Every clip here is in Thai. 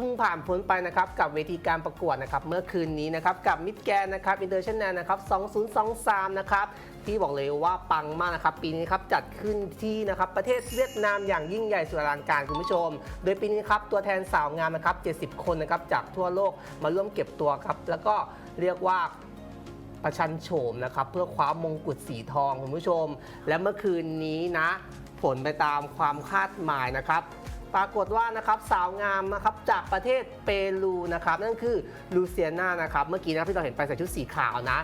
เพิ่งผ่านพ้นไปนะครับกับเวทีการประกวดนะครับเมื่อคืนนี้นะครับกับมิดแกนนะครับอินเตอร์เชนแนลนะครับ2023 นะครับที่บอกเลยว่าปังมากนะครับปีนี้ครับจัดขึ้นที่นะครับประเทศเวียดนามอย่างยิ่งใหญ่สุดอลังการคุณผู้ชม โดยปีนี้ครับตัวแทนสาวงามนะครับ70 คนนะครับจากทั่วโลกมาร่วมเก็บตัวครับแล้วก็เรียกว่าประชันโฉมนะครับเพื่อคว้ามงกุฎสีทองคุณผู้ชม และเมื่อคืนนี้นะผลไปตามความคาดหมายนะครับ ปรากฏว่านะครับสาวงามนะครับจากประเทศเปรูนะครับ นั่นคือลูเซียนานะครับ เมื่อกี้นะที่เราเห็นไปใส่ชุดสีขาวนะ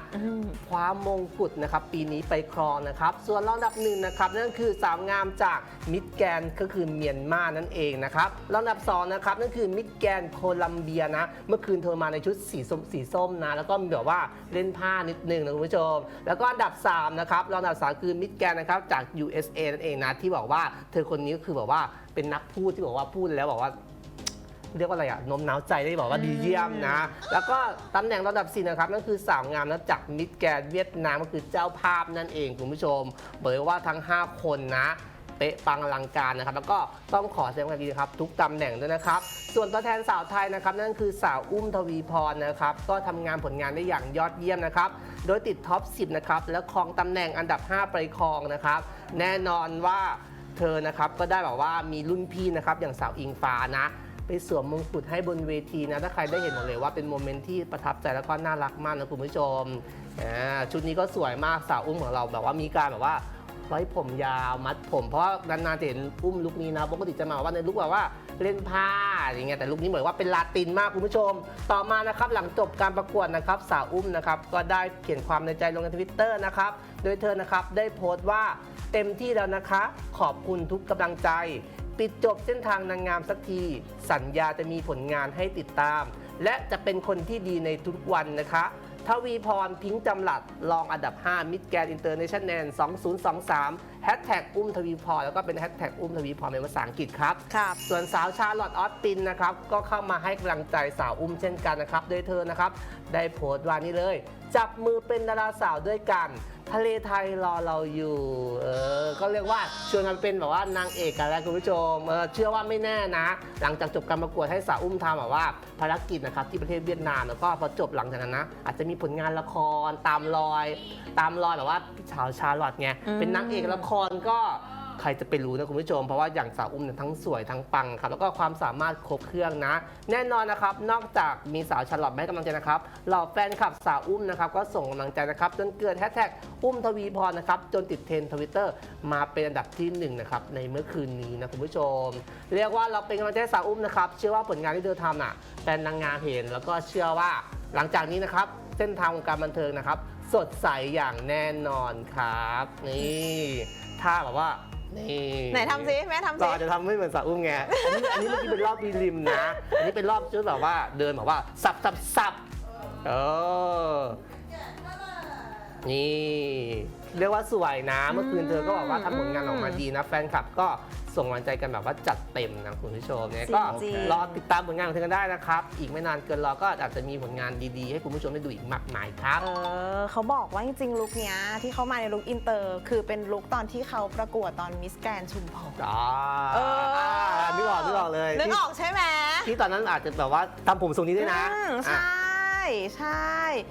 คว้ามงกุฎนะครับ ปีนี้ไปครองนะครับ ส่วนรองอันดับหนึ่งนะครับ นั่นคือสาวงามจากมิดแกนก็คือเมียนมานั่นเองนะครับรองอันดับสองนะครับนั่นคือมิดแกนโคลัมเบียนะ เมื่อคืนเธอมาในชุดสีส้มสีส้มนะแล้วก็มีแบบว่าเล่นผ้านิดนึงนะคุณผู้ชม แล้วก็อันดับสามนะครับรองอันดับสามคือมิดแกนนะครับจาก USA นั่นเองนะที่บอกว่าเธอคนนี้ก็คือแบบว่า เป็นนักพูดที่บอกว่าพูดแล้วบอกว่า เรียกว่าอะไรอะโน้มน้าวใจได้บอกว่าดีเยี่ยมนะ แล้วก็ตำแหน่งระดับสี่นะครับนั่นคือสาวงามนะจากมิดแกรนด์เวียดนามก็คือเจ้าภาพนั่นเองคุณผู้ชมบอกเลยว่าทั้ง 5 คนนะเป๊ะปังอลังการนะครับ แล้วก็ต้องขอแสดงความยินดีนะครับ ทุกตำแหน่งด้วยนะครับ ส่วนตัวแทนสาวไทยนะครับ นั่นคือสาวอุ้มทวีพรนะครับ ก็ทำงานผลงานได้อย่างยอดเยี่ยมนะครับ โดยติดท็อป 10 นะครับ และครองตำแหน่งอันดับ 5 ไปครองนะครับ แน่นอนว่า เธอนะครับก็ได้แบบว่ามีรุ่นพี่นะครับอย่างสาวอิงฟ้านะ ไปสวมมงกุฎให้บนเวทีนะ ถ้าใครได้เห็นบอกเลยว่าเป็นโมเมนต์ที่ประทับใจแล้วก็น่ารักมากนะคุณผู้ชมอ่าชุดนี้ก็สวยมากสาวอุ้มของเราแบบว่ามีการแบบว่า ไว้ผมยาวมัดผม เพราะว่านานๆจะเห็นอุ้มลุคนี้นะปกติจะมาว่าในลุคแบบว่าเล่นผ้าอย่างเงี้ยแต่ลุคนี้เหมือนว่าเป็นลาตินมากคุณผู้ชม ต่อมานะครับหลังจบการประกวดนะครับสาวอุ้มนะครับก็ได้เขียนความในใจลงในทวิตเตอร์นะครับโดยเธอนะครับได้โพสต์ว่าเต็มที่แล้วนะคะ ขอบคุณทุกกำลังใจ ปิดจบเส้นทางนางงามสักที สัญญาจะมีผลงานให้ติดตาม และจะเป็นคนที่ดีในทุกวันนะคะ ทวีพรพิงค์จำหลัดรองอันดับ 5 มิดแกรนอินเตอร์เนชั่นแนล2023 แฮชแท็กอุ้มทวีพรแล้วก็เป็นแฮชแท็กอุ้มทวีพรเป็นภาษาอังกฤษครับ ครับ ส่วนสาวชาร์ลอตออสตินนะครับก็เข้ามาให้กำลังใจสาวอุ้มเช่นกันนะครับโดยเธอนะครับได้โพสต์ว่านี่เลย จับมือเป็นดาราสาวด้วยกัน ทะเลไทยรอเราอยู่เออก็เรียกว่าชวนกันเป็นแบบว่านางเอกกันแล้วคุณผู้ชมเออเชื่อว่าไม่แน่นะ หลังจากจบการประกวดให้สาวอุ้มทำแบบว่าภารกิจนะครับที่ประเทศเวียดนามแล้วก็พอจบหลังจากนั้นนะอาจจะมีผลงานละครตามรอย ตามรอยแบบว่าพี่สาวชาร์ลอตไงอืมเป็นนางเอกละครก็ใครจะไปรู้นะคุณผู้ชม เพราะว่าอย่างสาวอุ้มเนี่ยทั้งสวยทั้งปังครับแล้วก็ความสามารถครบเครื่องนะ แน่นอนนะครับ นอกจากมีสาวฉลอดให้กำลังใจนะครับเหล่าแฟนคลับสาวอุ้มนะครับก็ส่งกำลังใจนะครับจนเกิดแฮชแท็กอุ้มทวีพรนะครับจนติดเทรนทวิตเตอร์มาเป็นอันดับที่หนึ่งนะครับในเมื่อคืนนี้นะคุณผู้ชม เรียกว่าเราเป็นกำลังใจให้สาวอุ้มนะครับเชื่อว่าผลงานที่เธอทำน่ะแฟนนางงามเห็นแล้วก็เชื่อว่าหลังจากนี้นะครับ เส้นทางวงการบันเทิงนะครับ สดใสอย่างแน่นอนครับ นี่ถ้าแบบว่านี่ไหนทำซิแม่ทำก็ซิอาจจะทำไม่เหมือนสาวอุ้มไงอันนี้อันนี้เมื่อกี้เป็นรอบบีริมนะ อันนี้เป็นรอบชุดแบบว่าเดินแบบว่า สับสับสับเออ นี่ เรียกว่าสวยนะ เมื่อคืนเธอก็บอกว่าทำผลงานออกมาดีนะ แฟนคลับก็ส่งกำลังใจกันแบบว่าจัดเต็มนะคุณผู้ชมเนี่ยก็จริงรอติดตามผลงานของเธอกันได้นะครับ อีกไม่นานเกินรอก็อาจจะมีผลงานดีๆ ให้คุณผู้ชมได้ดูอีกมากมายครับ เออเขาบอกว่าจริงๆลุคเนี้ยที่เขามาในลุคอินเตอร์ คือเป็นลุคตอนที่เขาประกวดตอนมิสแกรนชุมพรอ๋อเออนึกออกนึกออกเลยนึกที่ออกใช่ไหมที่ตอนนั้นอาจจะแบบว่าทำผมทรงนี้ด้วยนะอืมอะใช่ใช่